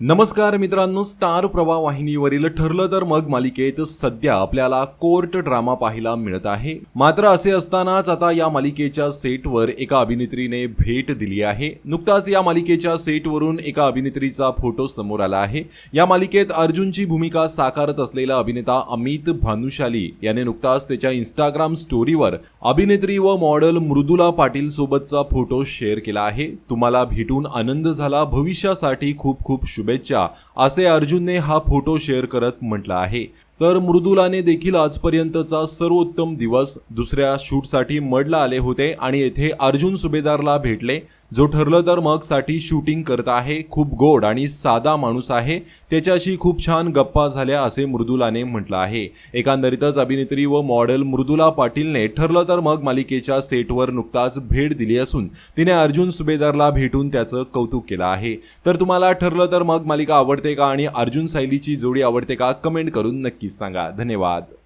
नमस्कार मित्रांनो स्टार प्रभा वाहिनीवरील ठरलं तर मग मालिकेत सध्या आपल्याला कोर्ट ड्रामा पाहायला मिळत आहे. मात्र असे असतानाच आता या मालिकेच्या सेटवर एका अभिनेत्रीने भेट दिली आहे. नुकताच या मालिकेच्या सेटवरून एका अभिनेत्रीचा फोटो समोर आला आहे. या मालिकेत अर्जुनची भूमिका साकारत असलेला अभिनेता अमित भानुशाली याने नुकताच त्याच्या इंस्टाग्राम स्टोरीवर अभिनेत्री व मॉडेल मृदुला पाटील सोबतचा फोटो शेअर केला आहे. तुम्हाला भेटून आनंद झाला. भविष्यासाठी खूप खूप शुभेच्छा. असे अर्जुनने हा फोटो शेअर करत म्हटलं आहे. तर मृदुलाने देखील आजपर्यंतचा सर्वोत्तम दिवस दुसऱ्या शूटसाठी मडला आले होते आणि येथे अर्जुन सुभेदारला भेटले. जो ठरलं तर मगसाठी शूटिंग करत आहे खूप गोड आणि साधा माणूस आहे. त्याच्याशी खूप छान गप्पा झाल्या असे मृदुलाने म्हटलं आहे. एकंदरीतच अभिनेत्री व मॉडेल मृदुला पाटीलने ठरलं तर मग मालिकेच्या सेटवर नुकताच भेट दिली असून तिने अर्जुन सुभेदारला भेटून त्याचं कौतुक केलं आहे. तर तुम्हाला ठरलं तर मग मालिका आवडते का आणि अर्जुन सायलीची जोडी आवडते का? कमेंट करून नक्की नक्कीच सांगा. धन्यवाद.